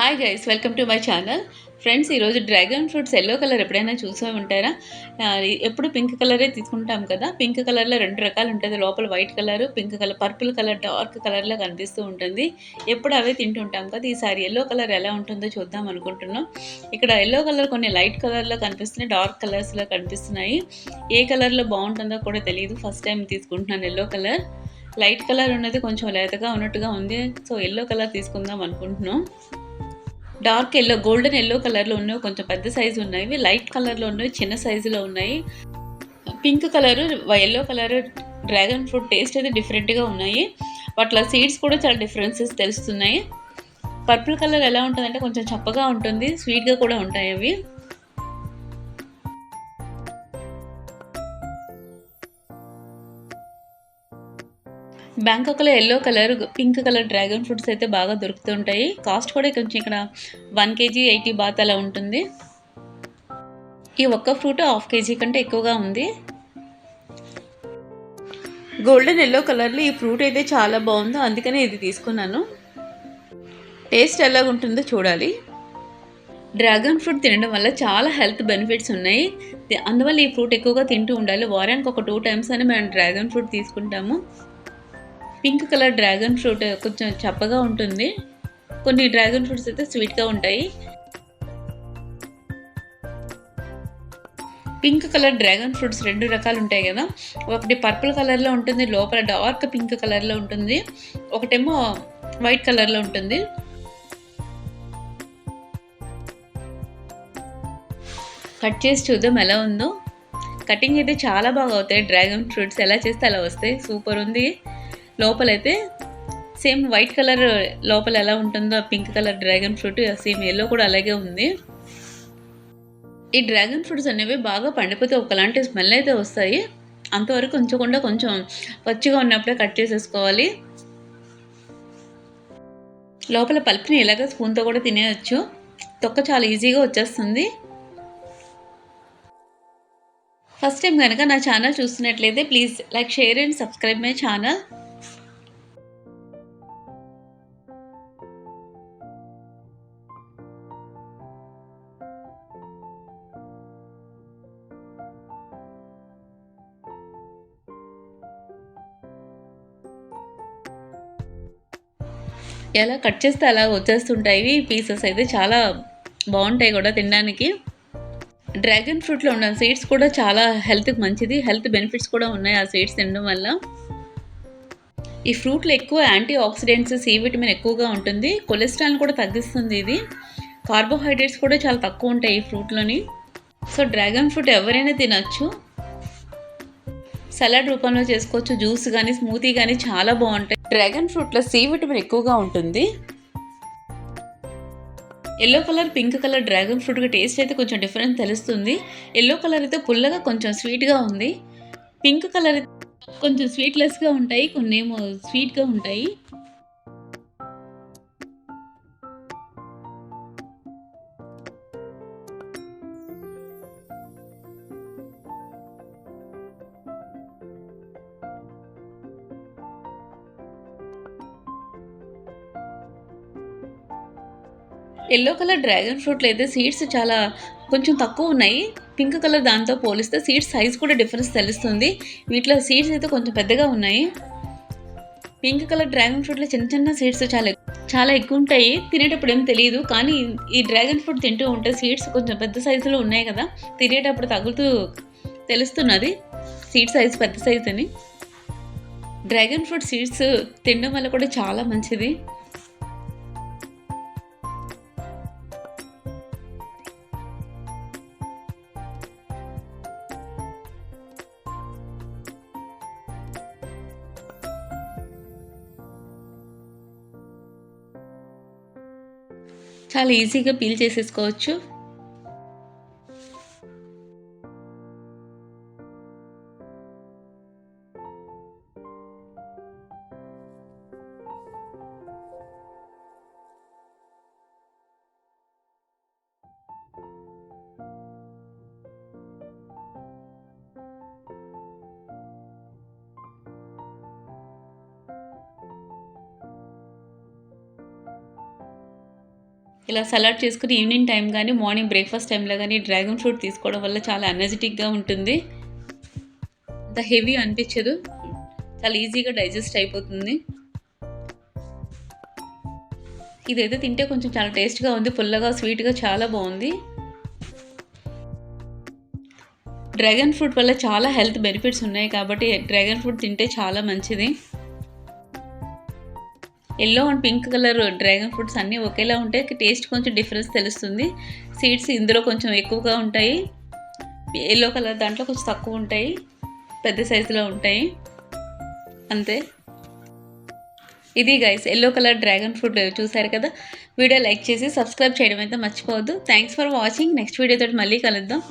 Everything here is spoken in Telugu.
Hi guys welcome to my channel friends ఈరోజు డ్రాగన్ ఫ్రూట్స్ ఎల్లో కలర్ ఎప్పుడైనా చూసే ఉంటారా? ఎప్పుడు పింక్ కలరే తీసుకుంటాం కదా? పింక్ కలర్లో రెండు రకాలు ఉంటుంది. లోపల white colour pink colour purple colour dark కలర్లో కనిపిస్తూ ఉంటుంది. ఎప్పుడు అవే తింటుంటాం కదా? ఈసారి ఎల్లో కలర్ ఎలా ఉంటుందో చూద్దాం అనుకుంటున్నాం. ఇక్కడ ఎల్లో కలర్ కొన్ని లైట్ కలర్లో కనిపిస్తున్నాయి డార్క్ కలర్స్లో కనిపిస్తున్నాయి. ఏ కలర్లో బాగుంటుందో కూడా తెలియదు ఫస్ట్ టైం తీసుకుంటున్నాను ఎల్లో కలర్ లైట్ కలర్ ఉన్నది కొంచెం లేతగా ఉన్నట్టుగా ఉంది. సో ఎల్లో కలర్ తీసుకుందాం అనుకుంటున్నాం. డార్క్ ఎల్లో గోల్డెన్ ఎల్లో కలర్లో ఉన్నవి కొంచెం పెద్ద సైజు ఉన్నాయి. లైట్ కలర్లో ఉన్నవి చిన్న సైజులో ఉన్నాయి. Pink colour yellow colour dragon fruit taste అయితే డిఫరెంట్గా ఉన్నాయి. వాటిలో సీడ్స్ కూడా చాలా డిఫరెన్సెస్ తెలుస్తున్నాయి. పర్పుల్ కలర్ ఎలా ఉంటుందంటే కొంచెం చప్పగా ఉంటుంది. స్వీట్గా కూడా ఉంటాయి అవి. బ్యాంకాక్లో yellow colour pink colour dragon fruits అయితే బాగా దొరుకుతుంటాయి. కాస్ట్ కూడా కొంచెం ఇక్కడ వన్ కేజీ ఎయిటీ బాత్ అలా ఉంటుంది. ఈ ఒక్క ఫ్రూట్ హాఫ్ కేజీ కంటే ఎక్కువగా ఉంది. గోల్డెన్ ఎల్లో కలర్లో ఈ ఫ్రూట్ అయితే చాలా బాగుందో. అందుకనే ఇది తీసుకున్నాను. టేస్ట్ ఎలాగ ఉంటుందో చూడాలి. డ్రాగన్ ఫ్రూట్ తినడం వల్ల చాలా హెల్త్ బెనిఫిట్స్ ఉన్నాయి. అందువల్ల ఈ ఫ్రూట్ ఎక్కువగా తింటూ ఉండాలి. వారానికి ఒక టూ టైమ్స్ అని మేము డ్రాగన్ ఫ్రూట్ తీసుకుంటాము. పింక్ కలర్ డ్రాగన్ ఫ్రూట్ కొంచెం చప్పగా ఉంటుంది. కొన్ని డ్రాగన్ ఫ్రూట్స్ అయితే స్వీట్గా ఉంటాయి. పింక్ కలర్ డ్రాగన్ ఫ్రూట్స్ రెండు రకాలు ఉంటాయి కదా. ఒకటి పర్పుల్ కలర్లో ఉంటుంది లోపల డార్క్ పింక్ కలర్లో ఉంటుంది. ఒకటేమో వైట్ కలర్లో ఉంటుంది. కట్ చేసి చూద్దాం ఎలా ఉందో. కటింగ్ అయితే చాలా బాగా అవుతాయి. డ్రాగన్ ఫ్రూట్స్ ఎలా చేస్తే అలా వస్తాయి. సూపర్ ఉంది. లోపలైతే సేమ్ వైట్ కలర్ లోపల ఎలా ఉంటుందో pink colour dragon fruit same yellow కూడా అలాగే ఉంది. ఈ డ్రాగన్ ఫ్రూట్స్ అనేవి బాగా పండిపోతే ఒకలాంటి స్మెల్ అయితే వస్తాయి. అంతవరకు ఉంచకుండా కొంచెం పచ్చిగా ఉన్నప్పుడే కట్ చేసేసుకోవాలి. లోపల పల్ప్ని ఇలాగ స్పూన్తో కూడా తినేయచ్చు. తొక్క చాలా ఈజీగా వచ్చేస్తుంది. ఫస్ట్ టైం కనుక నా ఛానల్ చూస్తున్నట్లయితే please like share and subscribe my channel. ఎలా కట్ చేస్తే అలా వచ్చేస్తుంటాయి. పీసెస్ అయితే చాలా బాగుంటాయి కూడా తినడానికి. డ్రాగన్ ఫ్రూట్లో ఉన్న సీడ్స్ కూడా చాలా హెల్త్కి మంచిది. హెల్త్ బెనిఫిట్స్ కూడా ఉన్నాయి ఆ సీడ్స్ తినడం వల్ల. ఈ ఫ్రూట్లో ఎక్కువ యాంటీ ఆక్సిడెంట్స్ సి విటమిన్ ఎక్కువగా ఉంటుంది. కొలెస్ట్రాల్ కూడా తగ్గిస్తుంది ఇది. కార్బోహైడ్రేట్స్ కూడా చాలా తక్కువ ఉంటాయి ఈ ఫ్రూట్లోని. సో డ్రాగన్ ఫ్రూట్ ఎవరైనా తినచ్చు. సలాడ్ రూపంలో చేసుకోవచ్చు జ్యూస్ కానీ స్మూతీ కానీ చాలా బాగుంటాయి. డ్రాగన్ ఫ్రూట్లో సి విటమిన్ ఎక్కువగా ఉంటుంది. Yellow colour pink colour dragon ఫ్రూట్కి taste అయితే కొంచెం డిఫరెన్స్ తెలుస్తుంది. ఎల్లో కలర్ అయితే పుల్లగా కొంచెం స్వీట్గా ఉంది. పింక్ కలర్ కొంచెం స్వీట్లెస్గా ఉంటాయి కొన్ని ఏమో స్వీట్గా ఉంటాయి. ఎల్లో కలర్ డ్రాగన్ ఫ్రూట్లో అయితే సీడ్స్ చాలా కొంచెం తక్కువ ఉన్నాయి. పింక్ కలర్ దాంతో పోలిస్తే సీడ్స్ సైజ్ కూడా డిఫరెన్స్ తెలుస్తుంది. వీటిలో సీడ్స్ అయితే కొంచెం పెద్దగా ఉన్నాయి. పింక్ కలర్ డ్రాగన్ ఫ్రూట్లో చిన్న చిన్న సీడ్స్ చాలా చాలా ఎక్కువ ఉంటాయి. తినేటప్పుడు ఏం తెలియదు కానీ ఈ డ్రాగన్ ఫ్రూట్ తింటూ ఉంటే సీడ్స్ కొంచెం పెద్ద సైజులో ఉన్నాయి కదా. తినేటప్పుడు తగులుతూ తెలుస్తున్నది. సీడ్ సైజ్ పెద్ద సైజ్ అని. డ్రాగన్ ఫ్రూట్ సీడ్స్ తినడం వల్ల కూడా చాలా మంచిది. చాలా ఈజీగా పీల్ చేసేసుకోవచ్చు. ఇలా సలాడ్ చేసుకుని ఈవినింగ్ టైం కానీ మార్నింగ్ బ్రేక్ఫాస్ట్ టైంలో కానీ డ్రాగన్ ఫ్రూట్ తీసుకోవడం వల్ల చాలా ఎనర్జెటిక్గా ఉంటుంది. అంత హెవీ అనిపించదు. చాలా ఈజీగా డైజెస్ట్ అయిపోతుంది. ఇదైతే తింటే కొంచెం చాలా టేస్ట్గా ఉంది. పుల్లగా స్వీట్గా చాలా బాగుంది. డ్రాగన్ ఫ్రూట్ వల్ల చాలా హెల్త్ బెనిఫిట్స్ ఉన్నాయి కాబట్టి డ్రాగన్ ఫ్రూట్ తింటే చాలా మంచిది. Yellow and pink colour dragon fruits అన్నీ ఒకేలా ఉంటే టేస్ట్ కొంచెం డిఫరెన్స్ తెలుస్తుంది. సీడ్స్ ఇందులో కొంచెం ఎక్కువగా ఉంటాయి. ఎల్లో కలర్ దాంట్లో కొంచెం తక్కువ ఉంటాయి. పెద్ద సైజులో ఉంటాయి. అంతే. ఇది guys yellow colour dragon fruit చూసారు కదా? వీడియో లైక్ చేసి సబ్స్క్రైబ్ చేయడం అయితే మర్చిపోవద్దు. థ్యాంక్స్ ఫర్ వాచింగ్ నెక్స్ట్ వీడియోతో మళ్ళీ కలుద్దాం.